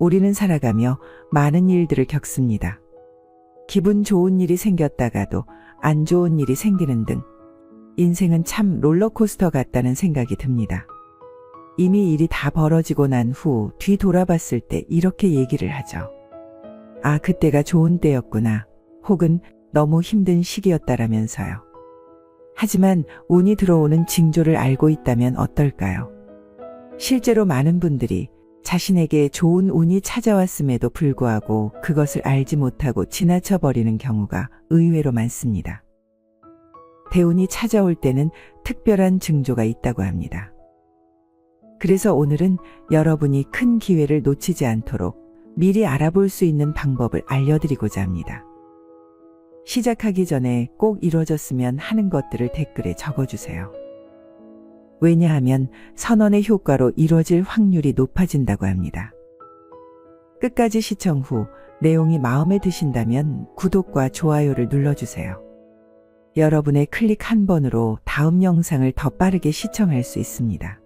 우리는 살아가며 많은 일들을 겪습니다. 기분 좋은 일이 생겼다가도 안 좋은 일이 생기는 등 인생은 참 롤러코스터 같다는 생각이 듭니다. 이미 일이 다 벌어지고 난 후 뒤 돌아봤을 때 이렇게 얘기를 하죠. 아, 그때가 좋은 때였구나. 혹은 너무 힘든 시기였다라면서요. 하지만 운이 들어오는 징조를 알고 있다면 어떨까요? 실제로 많은 분들이 자신에게 좋은 운이 찾아왔음에도 불구하고 그것을 알지 못하고 지나쳐 버리는 경우가 의외로 많습니다. 대운이 찾아올 때는 특별한 징조가 있다고 합니다. 그래서 오늘은 여러분이 큰 기회를 놓치지 않도록 미리 알아볼 수 있는 방법을 알려드리고자 합니다. 시작하기 전에 꼭 이뤄졌으면 하는 것들을 댓글에 적어주세요. 왜냐하면 선언의 효과로 이뤄질 확률이 높아진다고 합니다. 끝까지 시청 후 내용이 마음에 드신다면 구독과 좋아요를 눌러주세요. 여러분의 클릭 한 번으로 다음 영상을 더 빠르게 시청할 수 있습니다.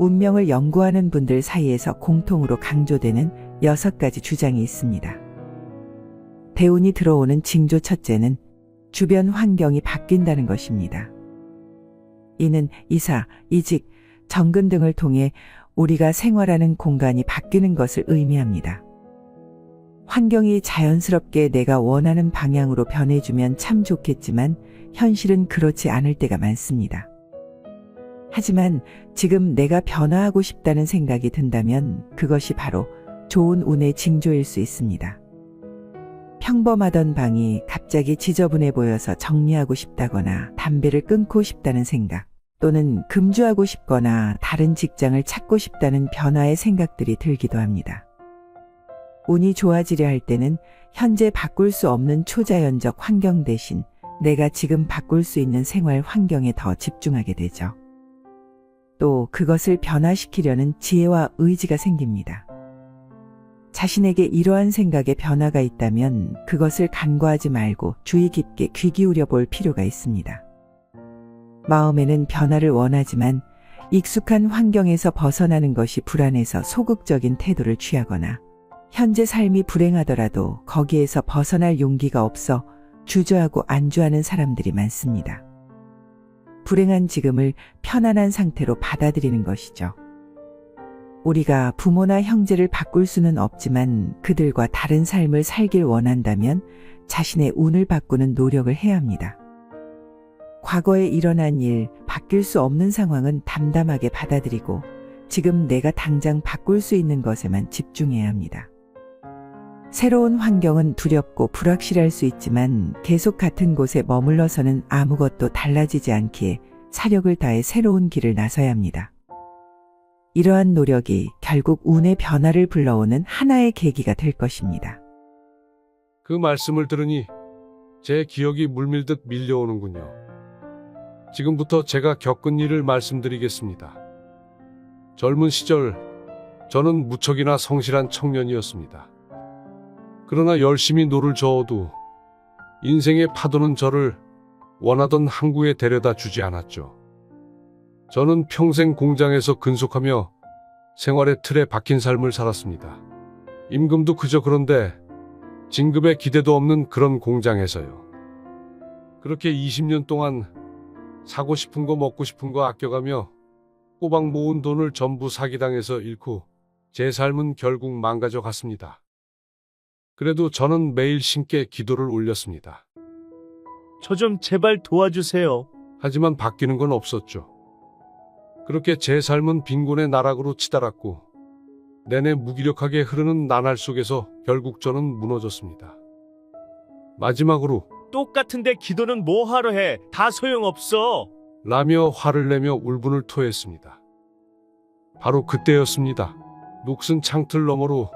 운명을 연구하는 분들 사이에서 공통으로 강조되는 여섯 가지 주장이 있습니다. 대운이 들어오는 징조 첫째는 주변 환경이 바뀐다는 것입니다. 이는 이사, 이직, 정근 등을 통해 우리가 생활하는 공간이 바뀌는 것을 의미합니다. 환경이 자연스럽게 내가 원하는 방향으로 변해주면 참 좋겠지만 현실은 그렇지 않을 때가 많습니다. 하지만 지금 내가 변화하고 싶다는 생각이 든다면 그것이 바로 좋은 운의 징조일 수 있습니다. 평범하던 방이 갑자기 지저분해 보여서 정리하고 싶다거나 담배를 끊고 싶다는 생각 또는 금주하고 싶거나 다른 직장을 찾고 싶다는 변화의 생각들이 들기도 합니다. 운이 좋아지려 할 때는 현재 바꿀 수 없는 초자연적 환경 대신 내가 지금 바꿀 수 있는 생활 환경에 더 집중하게 되죠. 또 그것을 변화시키려는 지혜와 의지가 생깁니다. 자신에게 이러한 생각의 변화가 있다면 그것을 간과하지 말고 주의 깊게 귀 기울여 볼 필요가 있습니다. 마음에는 변화를 원하지만 익숙한 환경에서 벗어나는 것이 불안해서 소극적인 태도를 취하거나 현재 삶이 불행하더라도 거기에서 벗어날 용기가 없어 주저하고 안주하는 사람들이 많습니다. 불행한 지금을 편안한 상태로 받아들이는 것이죠. 우리가 부모나 형제를 바꿀 수는 없지만 그들과 다른 삶을 살길 원한다면 자신의 운을 바꾸는 노력을 해야 합니다. 과거에 일어난 일, 바뀔 수 없는 상황은 담담하게 받아들이고 지금 내가 당장 바꿀 수 있는 것에만 집중해야 합니다. 새로운 환경은 두렵고 불확실할 수 있지만 계속 같은 곳에 머물러서는 아무것도 달라지지 않기에 사력을 다해 새로운 길을 나서야 합니다. 이러한 노력이 결국 운의 변화를 불러오는 하나의 계기가 될 것입니다. 그 말씀을 들으니 제 기억이 물밀듯 밀려오는군요. 지금부터 제가 겪은 일을 말씀드리겠습니다. 젊은 시절 저는 무척이나 성실한 청년이었습니다. 그러나 열심히 노를 저어도 인생의 파도는 저를 원하던 항구에 데려다 주지 않았죠. 저는 평생 공장에서 근속하며 생활의 틀에 박힌 삶을 살았습니다. 임금도 그저 그런데 진급에 기대도 없는 그런 공장에서요. 그렇게 20년 동안 사고 싶은 거 먹고 싶은 거 아껴가며 꼬박 모은 돈을 전부 사기당해서 잃고 제 삶은 결국 망가져 갔습니다. 그래도 저는 매일 신께 기도를 올렸습니다. 저 좀 제발 도와주세요. 하지만 바뀌는 건 없었죠. 그렇게 제 삶은 빈곤의 나락으로 치달았고 내내 무기력하게 흐르는 나날 속에서 결국 저는 무너졌습니다. 마지막으로 똑같은데 기도는 뭐 하러 해? 다 소용없어. 라며 화를 내며 울분을 토했습니다. 바로 그때였습니다. 녹슨 창틀 너머로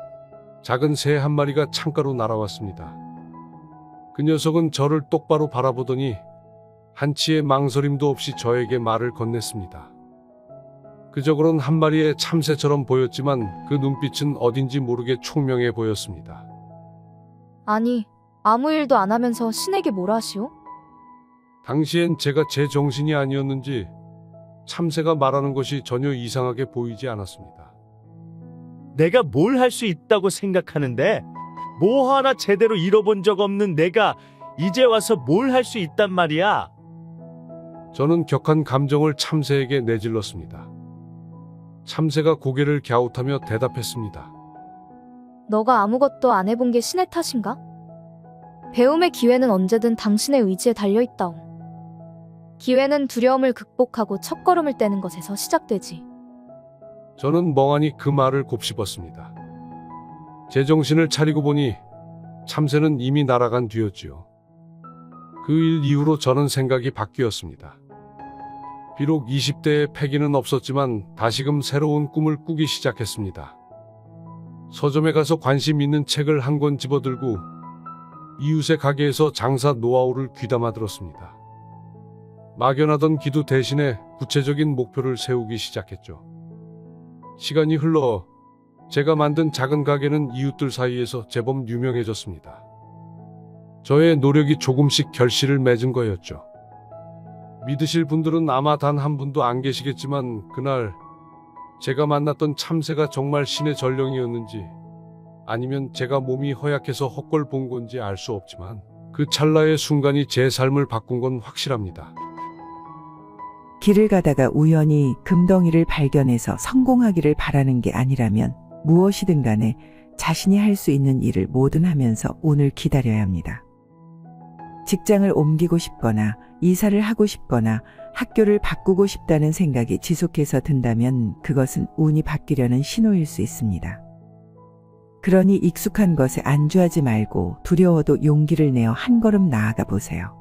작은 새 한 마리가 창가로 날아왔습니다. 그 녀석은 저를 똑바로 바라보더니 한치의 망설임도 없이 저에게 말을 건넸습니다. 그저 그런 한 마리의 참새처럼 보였지만 그 눈빛은 어딘지 모르게 총명해 보였습니다. 아니, 아무 일도 안 하면서 신에게 뭐라 하시오? 당시엔 제가 제 정신이 아니었는지 참새가 말하는 것이 전혀 이상하게 보이지 않았습니다. 내가 뭘 할 수 있다고 생각하는데 뭐 하나 제대로 잃어본 적 없는 내가 이제 와서 뭘 할 수 있단 말이야. 저는 격한 감정을 참새에게 내질렀습니다. 참새가 고개를 갸웃하며 대답했습니다. 너가 아무것도 안 해본 게 신의 탓인가? 배움의 기회는 언제든 당신의 의지에 달려있다옹. 기회는 두려움을 극복하고 첫걸음을 떼는 것에서 시작되지. 저는 멍하니 그 말을 곱씹었습니다. 제 정신을 차리고 보니 참새는 이미 날아간 뒤였지요. 그 일 이후로 저는 생각이 바뀌었습니다. 비록 20대에 패기는 없었지만 다시금 새로운 꿈을 꾸기 시작했습니다. 서점에 가서 관심 있는 책을 한 권 집어들고 이웃의 가게에서 장사 노하우를 귀담아 들었습니다. 막연하던 기도 대신에 구체적인 목표를 세우기 시작했죠. 시간이 흘러 제가 만든 작은 가게는 이웃들 사이에서 제법 유명해졌습니다. 저의 노력이 조금씩 결실을 맺은 거였죠. 믿으실 분들은 아마 단 한 분도 안 계시겠지만 그날 제가 만났던 참새가 정말 신의 전령이었는지 아니면 제가 몸이 허약해서 헛걸 본 건지 알 수 없지만 그 찰나의 순간이 제 삶을 바꾼 건 확실합니다. 길을 가다가 우연히 금덩이를 발견해서 성공하기를 바라는 게 아니라면 무엇이든 간에 자신이 할 수 있는 일을 뭐든 하면서 오늘 기다려야 합니다. 직장을 옮기고 싶거나 이사를 하고 싶거나 학교를 바꾸고 싶다는 생각이 지속해서 든다면 그것은 운이 바뀌려는 신호일 수 있습니다. 그러니 익숙한 것에 안주하지 말고 두려워도 용기를 내어 한 걸음 나아가 보세요.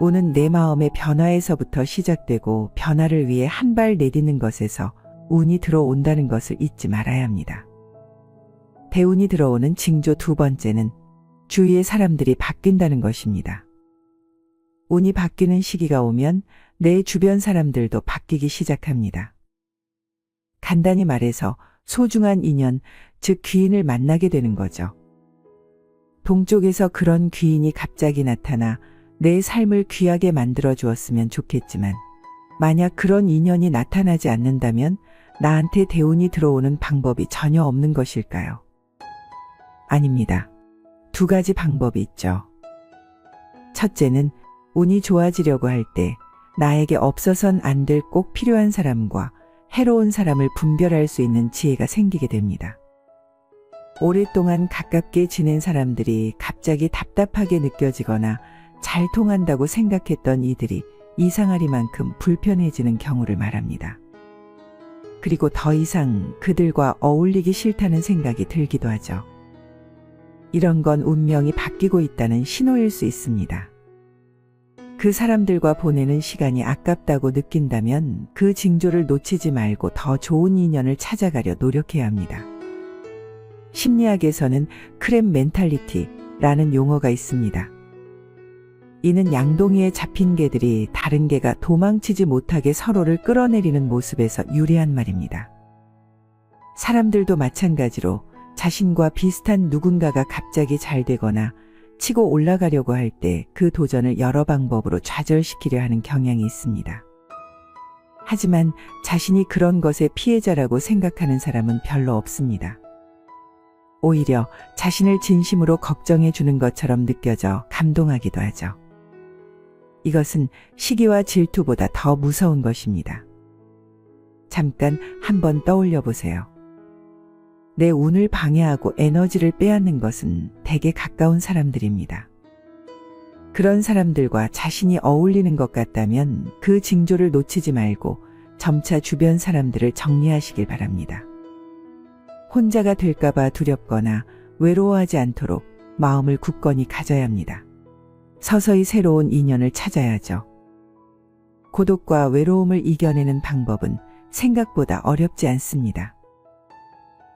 운은 내 마음의 변화에서부터 시작되고 변화를 위해 한 발 내딛는 것에서 운이 들어온다는 것을 잊지 말아야 합니다. 대운이 들어오는 징조 두 번째는 주위의 사람들이 바뀐다는 것입니다. 운이 바뀌는 시기가 오면 내 주변 사람들도 바뀌기 시작합니다. 간단히 말해서 소중한 인연, 즉 귀인을 만나게 되는 거죠. 동쪽에서 그런 귀인이 갑자기 나타나 내 삶을 귀하게 만들어 주었으면 좋겠지만, 만약 그런 인연이 나타나지 않는다면 나한테 대운이 들어오는 방법이 전혀 없는 것일까요? 아닙니다. 두 가지 방법이 있죠. 첫째는 운이 좋아지려고 할 때 나에게 없어선 안 될 꼭 필요한 사람과 해로운 사람을 분별할 수 있는 지혜가 생기게 됩니다. 오랫동안 가깝게 지낸 사람들이 갑자기 답답하게 느껴지거나 잘 통한다고 생각했던 이들이 이상하리만큼 불편해지는 경우를 말합니다. 그리고 더 이상 그들과 어울리기 싫다는 생각이 들기도 하죠. 이런 건 운명이 바뀌고 있다는 신호일 수 있습니다. 그 사람들과 보내는 시간이 아깝다고 느낀다면 그 징조를 놓치지 말고 더 좋은 인연을 찾아가려 노력해야 합니다. 심리학에서는 크렘 멘탈리티라는 용어가 있습니다. 이는 양동이에 잡힌 개들이 다른 개가 도망치지 못하게 서로를 끌어내리는 모습에서 유래한 말입니다. 사람들도 마찬가지로 자신과 비슷한 누군가가 갑자기 잘 되거나 치고 올라가려고 할 때 그 도전을 여러 방법으로 좌절시키려 하는 경향이 있습니다. 하지만 자신이 그런 것의 피해자라고 생각하는 사람은 별로 없습니다. 오히려 자신을 진심으로 걱정해 주는 것처럼 느껴져 감동하기도 하죠. 이것은 시기와 질투보다 더 무서운 것입니다. 잠깐 한번 떠올려 보세요. 내 운을 방해하고 에너지를 빼앗는 것은 대개 가까운 사람들입니다. 그런 사람들과 자신이 어울리는 것 같다면 그 징조를 놓치지 말고 점차 주변 사람들을 정리하시길 바랍니다. 혼자가 될까봐 두렵거나 외로워하지 않도록 마음을 굳건히 가져야 합니다. 서서히 새로운 인연을 찾아야죠. 고독과 외로움을 이겨내는 방법은 생각보다 어렵지 않습니다.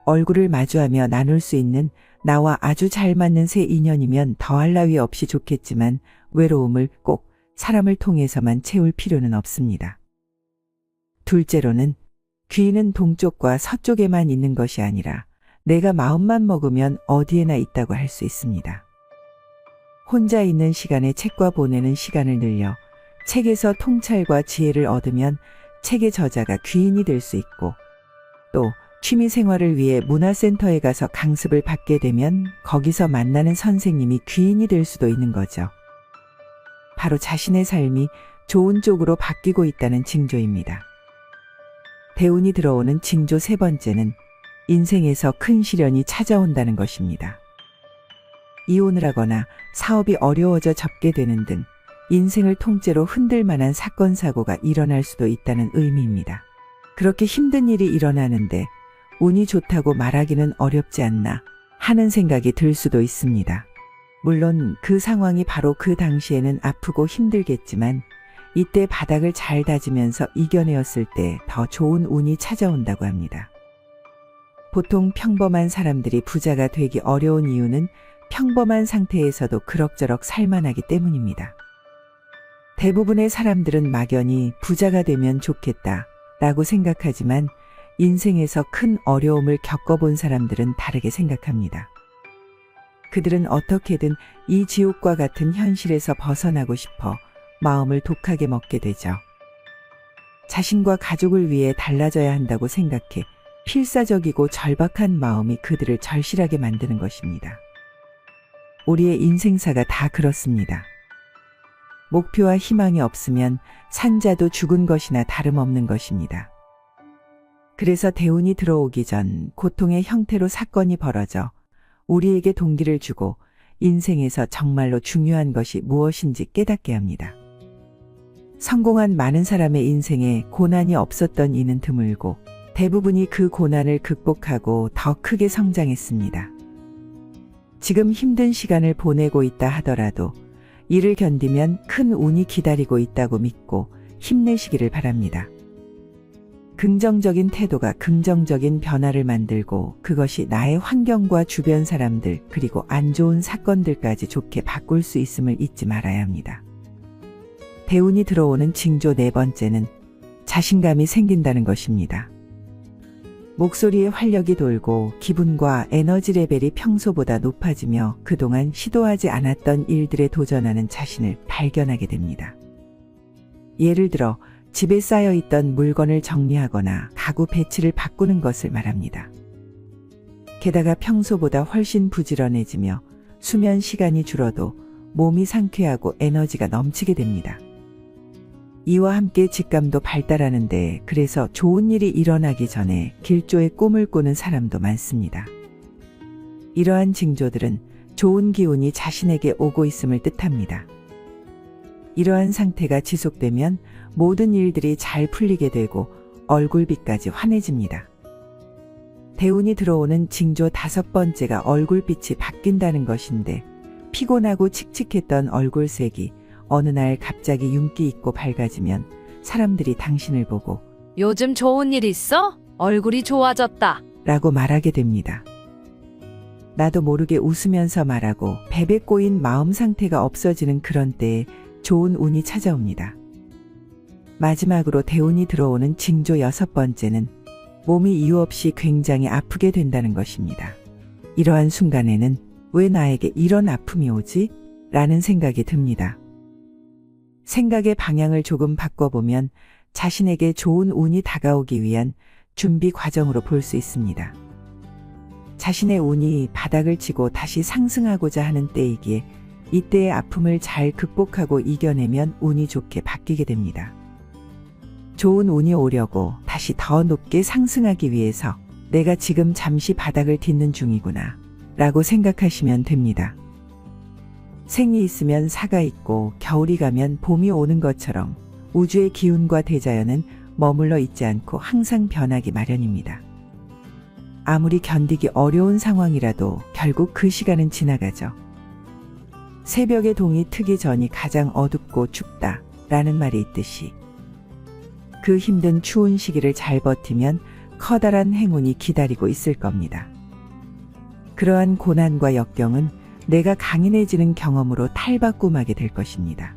얼굴을 마주하며 나눌 수 있는 나와 아주 잘 맞는 새 인연이면 더할 나위 없이 좋겠지만 외로움을 꼭 사람을 통해서만 채울 필요는 없습니다. 둘째로는 귀는 동쪽과 서쪽에만 있는 것이 아니라 내가 마음만 먹으면 어디에나 있다고 할 수 있습니다. 혼자 있는 시간에 책과 보내는 시간을 늘려 책에서 통찰과 지혜를 얻으면 책의 저자가 귀인이 될 수 있고 또 취미 생활을 위해 문화센터에 가서 강습을 받게 되면 거기서 만나는 선생님이 귀인이 될 수도 있는 거죠. 바로 자신의 삶이 좋은 쪽으로 바뀌고 있다는 징조입니다. 대운이 들어오는 징조 세 번째는 인생에서 큰 시련이 찾아온다는 것입니다. 이혼을 하거나 사업이 어려워져 접게 되는 등 인생을 통째로 흔들 만한 사건, 사고가 일어날 수도 있다는 의미입니다. 그렇게 힘든 일이 일어나는데 운이 좋다고 말하기는 어렵지 않나 하는 생각이 들 수도 있습니다. 물론 그 상황이 바로 그 당시에는 아프고 힘들겠지만 이때 바닥을 잘 다지면서 이겨내었을 때 더 좋은 운이 찾아온다고 합니다. 보통 평범한 사람들이 부자가 되기 어려운 이유는 평범한 상태에서도 그럭저럭 살만하기 때문입니다. 대부분의 사람들은 막연히 부자가 되면 좋겠다 라고 생각하지만 인생에서 큰 어려움을 겪어본 사람들은 다르게 생각합니다. 그들은 어떻게든 이 지옥과 같은 현실에서 벗어나고 싶어 마음을 독하게 먹게 되죠. 자신과 가족을 위해 달라져야 한다고 생각해 필사적이고 절박한 마음이 그들을 절실하게 만드는 것입니다. 우리의 인생사가 다 그렇습니다. 목표와 희망이 없으면 산자도 죽은 것이나 다름없는 것입니다. 그래서 대운이 들어오기 전 고통의 형태로 사건이 벌어져 우리에게 동기를 주고 인생에서 정말로 중요한 것이 무엇인지 깨닫게 합니다. 성공한 많은 사람의 인생에 고난이 없었던 이는 드물고 대부분이 그 고난을 극복하고 더 크게 성장했습니다. 지금 힘든 시간을 보내고 있다 하더라도 이를 견디면 큰 운이 기다리고 있다고 믿고 힘내시기를 바랍니다. 긍정적인 태도가 긍정적인 변화를 만들고 그것이 나의 환경과 주변 사람들 그리고 안 좋은 사건들까지 좋게 바꿀 수 있음을 잊지 말아야 합니다. 대운이 들어오는 징조 네 번째는 자신감이 생긴다는 것입니다. 목소리에 활력이 돌고 기분과 에너지 레벨이 평소보다 높아지며 그동안 시도하지 않았던 일들에 도전하는 자신을 발견하게 됩니다. 예를 들어 집에 쌓여 있던 물건을 정리하거나 가구 배치를 바꾸는 것을 말합니다. 게다가 평소보다 훨씬 부지런해지며 수면 시간이 줄어도 몸이 상쾌하고 에너지가 넘치게 됩니다. 이와 함께 직감도 발달하는데 그래서 좋은 일이 일어나기 전에 길조의 꿈을 꾸는 사람도 많습니다. 이러한 징조들은 좋은 기운이 자신에게 오고 있음을 뜻합니다. 이러한 상태가 지속되면 모든 일들이 잘 풀리게 되고 얼굴빛까지 환해집니다. 대운이 들어오는 징조 다섯 번째가 얼굴빛이 바뀐다는 것인데 피곤하고 칙칙했던 얼굴색이 어느 날 갑자기 윤기 있고 밝아지면 사람들이 당신을 보고 요즘 좋은 일 있어? 얼굴이 좋아졌다. 라고 말하게 됩니다. 나도 모르게 웃으면서 말하고 배배 꼬인 마음 상태가 없어지는 그런 때에 좋은 운이 찾아옵니다. 마지막으로 대운이 들어오는 징조 여섯 번째는 몸이 이유 없이 굉장히 아프게 된다는 것입니다. 이러한 순간에는 왜 나에게 이런 아픔이 오지? 라는 생각이 듭니다. 생각의 방향을 조금 바꿔보면 자신에게 좋은 운이 다가오기 위한 준비 과정으로 볼 수 있습니다. 자신의 운이 바닥을 치고 다시 상승하고자 하는 때이기에 이때의 아픔을 잘 극복하고 이겨내면 운이 좋게 바뀌게 됩니다. 좋은 운이 오려고 다시 더 높게 상승하기 위해서 내가 지금 잠시 바닥을 딛는 중이구나 라고 생각하시면 됩니다. 생이 있으면 사가 있고 겨울이 가면 봄이 오는 것처럼 우주의 기운과 대자연은 머물러 있지 않고 항상 변하기 마련입니다. 아무리 견디기 어려운 상황이라도 결국 그 시간은 지나가죠. 새벽의 동이 트기 전이 가장 어둡고 춥다 라는 말이 있듯이 그 힘든 추운 시기를 잘 버티면 커다란 행운이 기다리고 있을 겁니다. 그러한 고난과 역경은 내가 강인해지는 경험으로 탈바꿈하게 될 것입니다.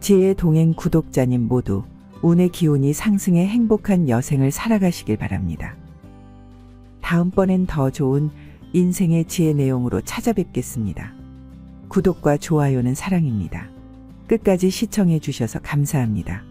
지혜 동행 구독자님 모두 운의 기운이 상승해 행복한 여생을 살아가시길 바랍니다. 다음번엔 더 좋은 인생의 지혜 내용으로 찾아뵙겠습니다. 구독과 좋아요는 사랑입니다. 끝까지 시청해 주셔서 감사합니다.